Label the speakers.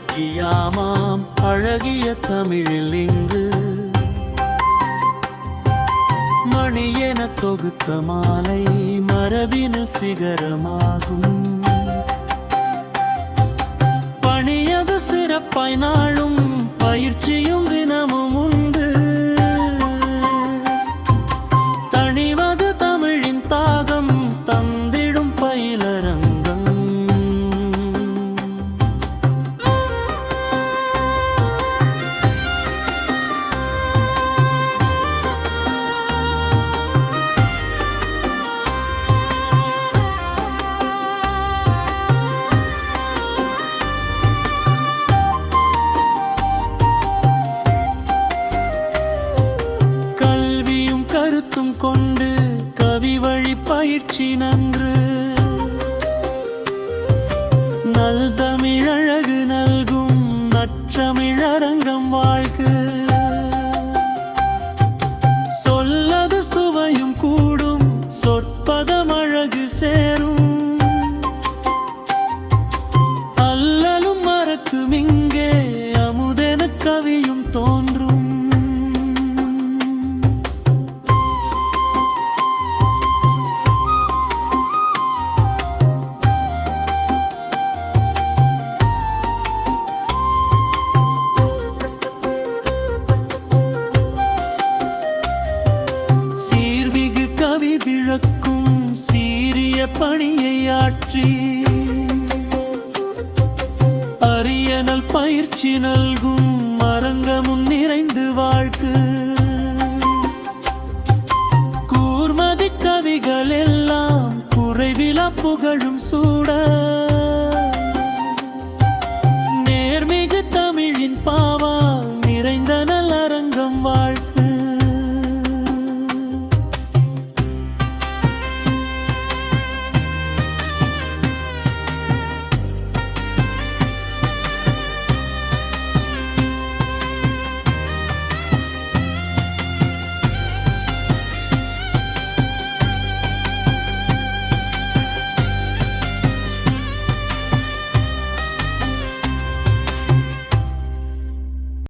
Speaker 1: இலக்கியாமாம் அழகிய தமிழில் இங்கு. மணியென தொகுத்த மாலை மரபினில் சிகரமாகும். பணியது சிறப்பாய் நாள் பயிற்சி நன்று. நல் தமிழழகு கவி சீரிய பணியை ஆற்றி அரியனல் பயிற்சி நல்கும் மரங்கமும் நிறைந்து வாழ்க்கு கூர்மதி கவிகள் எல்லாம் குறைவிலா புகழும் சூட